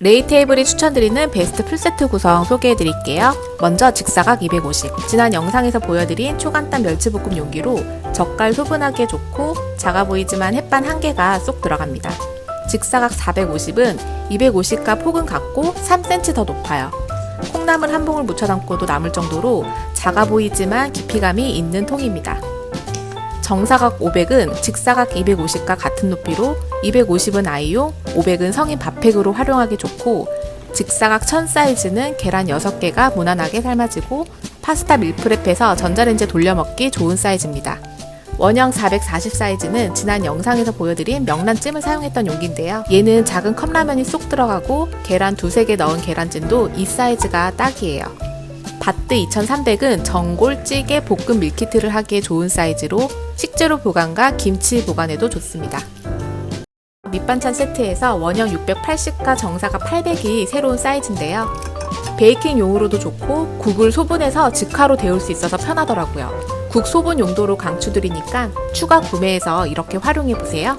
레이 테이블이 추천드리는 베스트 풀세트 구성 소개해 드릴게요. 먼저 직사각 250. 지난 영상에서 보여드린 초간단 멸치볶음 용기로 젓갈 소분하기에 좋고 작아 보이지만 햇반 한 개가 쏙 들어갑니다. 직사각 450은 250과 폭은 같고 3cm 더 높아요. 콩나물 한 봉을 묻혀 담고도 남을 정도로 작아 보이지만 깊이감이 있는 통입니다. 정사각 500은 직사각 250과 같은 높이로 250은 아이용, 500은 성인 밥팩으로 활용하기 좋고 직사각 1000 사이즈는 계란 6개가 무난하게 삶아지고 파스타 밀프렙해서 전자레인지에 돌려 먹기 좋은 사이즈입니다. 원형 440 사이즈는 지난 영상에서 보여드린 명란찜을 사용했던 용기인데요. 얘는 작은 컵라면이 쏙 들어가고 계란 두세 개 넣은 계란찜도 이 사이즈가 딱이에요. 바트 2300은 전골, 찌개, 볶음 밀키트를 하기에 좋은 사이즈로 식재료 보관과 김치 보관에도 좋습니다. 밑반찬 세트에서 원형 680과 정사각 800이 새로운 사이즈인데요. 베이킹용으로도 좋고 국을 소분해서 직화로 데울 수 있어서 편하더라고요. 국 소분 용도로 강추드리니까 추가 구매해서 이렇게 활용해 보세요.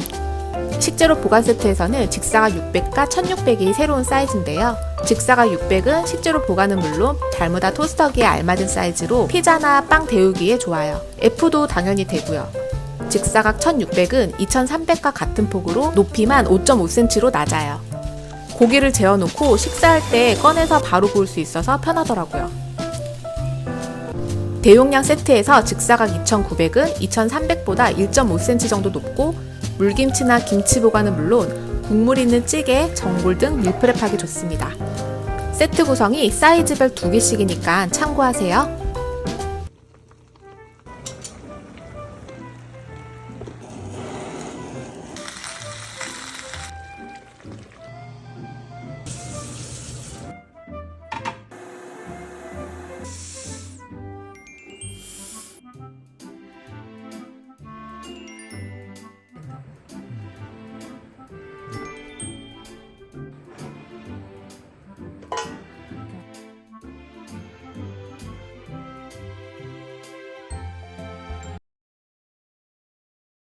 식재료 보관 세트에서는 직사각 600과 1600이 새로운 사이즈인데요. 직사각 600은 식재료 보관은 물론 달무다 토스터기에 알맞은 사이즈로 피자나 빵 데우기에 좋아요. F도 당연히 되고요. 직사각 1600은 2300과 같은 폭으로 높이만 5.5cm로 낮아요. 고기를 재워놓고 식사할 때 꺼내서 바로 구울 수 있어서 편하더라고요. 대용량 세트에서 직사각 2900은 2300보다 1.5cm 정도 높고 물김치나 김치 보관은 물론 국물 있는 찌개, 전골 등 밀프렙하기 좋습니다. 세트 구성이 사이즈별 2개씩이니까 참고하세요.